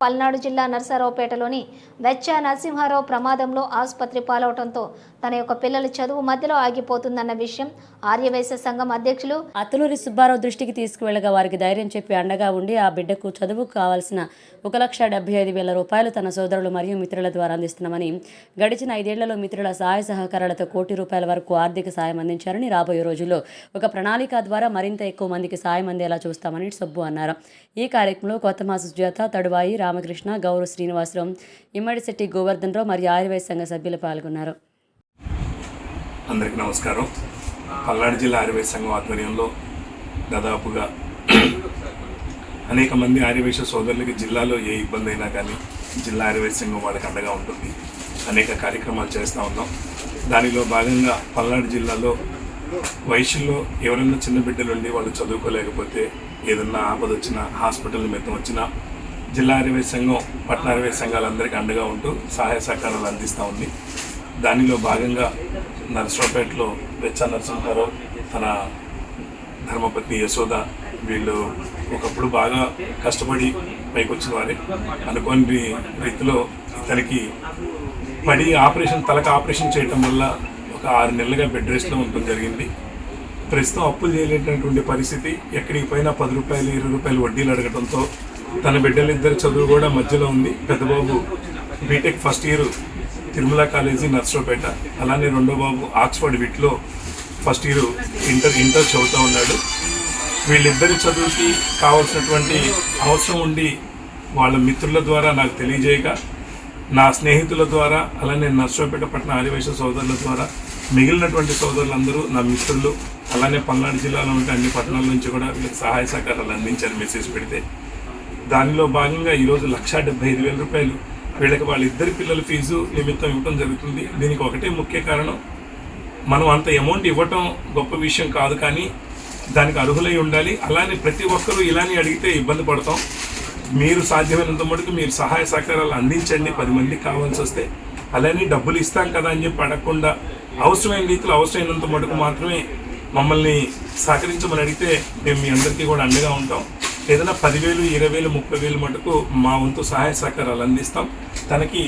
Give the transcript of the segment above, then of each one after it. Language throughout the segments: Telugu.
పల్నాడు జిల్లా నర్సారావుపేటలోని వెచ్చ నరసింహారావు ప్రమాదంలో ఆసుపత్రి పాలవటంతో తన యొక్క పిల్లల చదువు మధ్యలో ఆగిపోతుందన్న విషయం ఆర్యవైశ్య సంఘం అధ్యక్షులు అతులూరి సుబ్బారావు దృష్టికి తీసుకువెళ్ళగా వారికి ధైర్యం చెప్పి అండగా ఉండి ఆ బిడ్డకు చదువుకు కావాల్సిన ఒక లక్ష డెబ్బై ఐదు వేల రూపాయలు తన సోదరులు మరియు మిత్రుల ద్వారా అందిస్తున్నామని గడిచిన ఐదేళ్ళలో మిత్రుల సహాయ సహకారాలతో కోటి రూపాయల వరకు ఆర్థిక సాయం అందించారని రాబోయే రోజుల్లో ఒక ప్రణాళిక ద్వారా మరింత ఎక్కువ మందికి సాయం అందేలా చూస్తామని సబ్బు అన్నారు. ఈ కార్యక్రమంలో కొత్తమాస సుజాత తడువాయి రామకృష్ణ గౌరవ శ్రీనివాసరావు ఇమ్మడిశెట్టి గోవర్ధన్ రావు మరియు ఆయుర్వేద సంఘ సభ్యులు పాల్గొన్నారు. అందరికీ నమస్కారం. పల్నాడు జిల్లా ఆర్యవైశ్య సంఘం ఆధ్వర్యంలో దాదాపుగా అనేక మంది ఆర్యవైశ్య సోదరులకి జిల్లాలో ఏ ఇబ్బంది అయినా కానీ జిల్లా ఆర్యవైశ్య సంఘం వాళ్ళకి అండగా ఉంటుంది. అనేక కార్యక్రమాలు చేస్తూ ఉన్నాం. దానిలో భాగంగా పల్నాడు జిల్లాలో వయసులో ఎవరైనా చిన్న బిడ్డలుండి వాళ్ళు చదువుకోలేకపోతే ఏదన్నా ఆపద వచ్చినా హాస్పిటల్ మిత్తం వచ్చినా జిల్లా ఆర్యవైశ్య సంఘం పట్టణ ఆర్యవైశ్య సంఘాలందరికీ అండగా ఉంటూ సహాయ సహకారాలు అందిస్తూ ఉంది. దానిలో భాగంగా నరసరావుపేటలో వెచ్చ నరసింహారావు తన ధర్మపత్ని యశోద వీళ్ళు ఒకప్పుడు బాగా కష్టపడి పైకి వచ్చిన వారే. అనుకోని రీతిలో ఇతనికి పడి ఆపరేషన్ తలకు ఆపరేషన్ చేయటం వల్ల ఒక ఆరు నెలలుగా బెడ్ రెస్ట్లో ఉండటం జరిగింది. ప్రస్తుతం అప్పులు చేయలేటటువంటి పరిస్థితి ఎక్కడికి పోయినా పది రూపాయలు ఇరవై రూపాయలు వడ్డీలు అడగడంతో తన బిడ్డలిద్దరి చదువు కూడా మధ్యలో ఉంది. పెద్దబాబు B Tech first year Tirumala college Narasaraopet. అలానే రెండో బాబు ఆక్స్ఫర్డ్ విట్లో ఫస్ట్ ఇయర్ ఇంటర్ ఇంటర్ చదువుతూ ఉన్నాడు. వీళ్ళిద్దరి చదువుకి కావాల్సినటువంటి అవసరం ఉండి వాళ్ళ మిత్రుల ద్వారా నాకు తెలియజేయగా నా స్నేహితుల ద్వారా అలానే నర్సరావుపేట పట్టణ ఆదివేశ సోదరుల ద్వారా మిగిలినటువంటి సోదరులందరూ నా మిత్రులు అలానే పల్నాడు జిల్లాలో ఉంటే అన్ని పట్టణాల నుంచి కూడా వీళ్ళకి సహాయ సహకారాలు అందించారు మెసేజ్ పెడితే దానిలో భాగంగా ఈరోజు లక్షా డెబ్బై ఐదు వేల రూపాయలు వీళ్ళకి వాళ్ళిద్దరి పిల్లల ఫీజు నిమిత్తం ఇవ్వటం జరుగుతుంది. దీనికి ఒకటే ముఖ్య కారణం మనం అంత అమౌంట్ ఇవ్వటం గొప్ప విషయం కాదు కానీ దానికి అర్హులై ఉండాలి. అలానే ప్రతి ఒక్కరూ ఇలానే అడిగితే ఇబ్బంది పడతాం. మీరు సాధ్యమైనంత మటుకు మీరు సహాయ సహకారాలు అందించండి. పది మందికి కావాల్సి వస్తే అలానే డబ్బులు ఇస్తాం కదా అని చెప్పి అడగకుండా అవసరమైన రీతిలో అవసరమైనంత మటుకు మాత్రమే మమ్మల్ని సహకరించమని అడిగితే మేము మీ అందరికీ కూడా అండగా ఉంటాం. ఏదైనా పదివేలు ఇరవై వేలు ముప్పై వేలు మటుకు మా వంతు సహాయ సహకారాలు అందిస్తాం. తనకి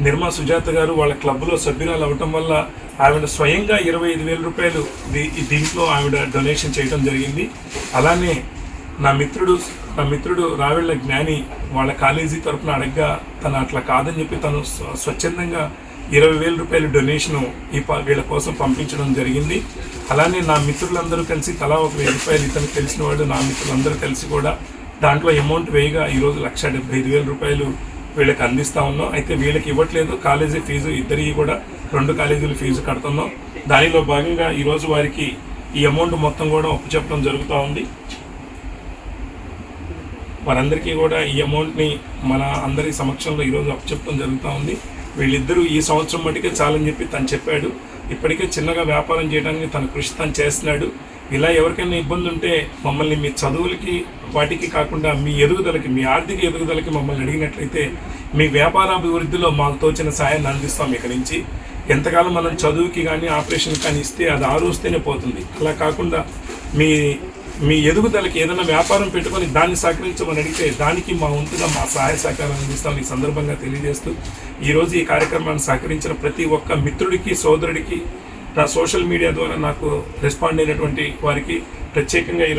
నిర్మా సుజాత గారు వాళ్ళ క్లబ్లో సభ్యురాలు అవ్వటం వల్ల ఆవిడ స్వయంగా ఇరవై ఐదు వేల రూపాయలు దీ- దీంట్లో ఆవిడ డొనేషన్ చేయడం జరిగింది. అలానే నా మిత్రుడు నా మిత్రుడు రావెళ్ళ జ్ఞాని వాళ్ళ కాలేజీ తరపున అడగ్గా తను అట్లా కాదని చెప్పి తను స్వచ్ఛందంగా ఇరవై వేల రూపాయలు డొనేషను ఈ వీళ్ళ కోసం పంపించడం జరిగింది. అలానే నా మిత్రులందరూ కలిసి తలా ఒక వెయ్యి రూపాయలు ఇతను తెలిసిన వాళ్ళు నా మిత్రులందరూ కలిసి కూడా దాంట్లో అమౌంట్ వేయగా ఈరోజు లక్ష డెబ్బై ఐదు వేల రూపాయలు వీళ్ళకి అందిస్తూ ఉన్నాం. అయితే వీళ్ళకి ఇవ్వట్లేదు. కాలేజీ ఫీజు ఇద్దరికి కూడా రెండు కాలేజీల ఫీజు కడుతున్నాం. దానిలో భాగంగా ఈరోజు వారికి ఈ అమౌంట్ మొత్తం కూడా ఒప్పు చెప్పడం జరుగుతూ ఉంది. వారందరికీ కూడా ఈ అమౌంట్ని మన అందరి సమక్షంలో ఈరోజు అప్పచెప్పడం జరుగుతూ ఉంది. వీళ్ళిద్దరూ ఈ సంవత్సరం మటుకే చాలని చెప్పి తను చెప్పాడు. ఇప్పటికే చిన్నగా వ్యాపారం చేయడానికి తన కృషి తను చేస్తున్నాడు. ఇలా ఎవరికైనా ఇబ్బంది ఉంటే మమ్మల్ని మీ చదువులకి వాటికి కాకుండా మీ ఎదుగుదలకి మీ ఆర్థిక ఎదుగుదలకి మమ్మల్ని అడిగినట్లయితే మీ వ్యాపారాభివృద్ధిలో మాకు తోచిన సాయాన్ని అందిస్తాం ఇక్కడి నుంచి. ఎంతకాలం మనం చదువుకి కానీ ఆపరేషన్ కానీ ఇస్తే అది ఆరోస్తేనే పోతుంది. అలా కాకుండా మీ మీ ఎదుగుదలకి ఏదైనా వ్యాపారం పెట్టుకొని దాన్ని సహకరించమని అడిగితే దానికి మా వంతుగా మా సహాయ సహకారం అందిస్తామని ఈ సందర్భంగా తెలియజేస్తూ ఈరోజు ఈ కార్యక్రమాన్ని సహకరించిన ప్రతి ఒక్క మిత్రుడికి సోదరుడికి నా సోషల్ మీడియా ద్వారా నాకు రెస్పాండ్ అయినటువంటి వారికి ప్రత్యేకంగా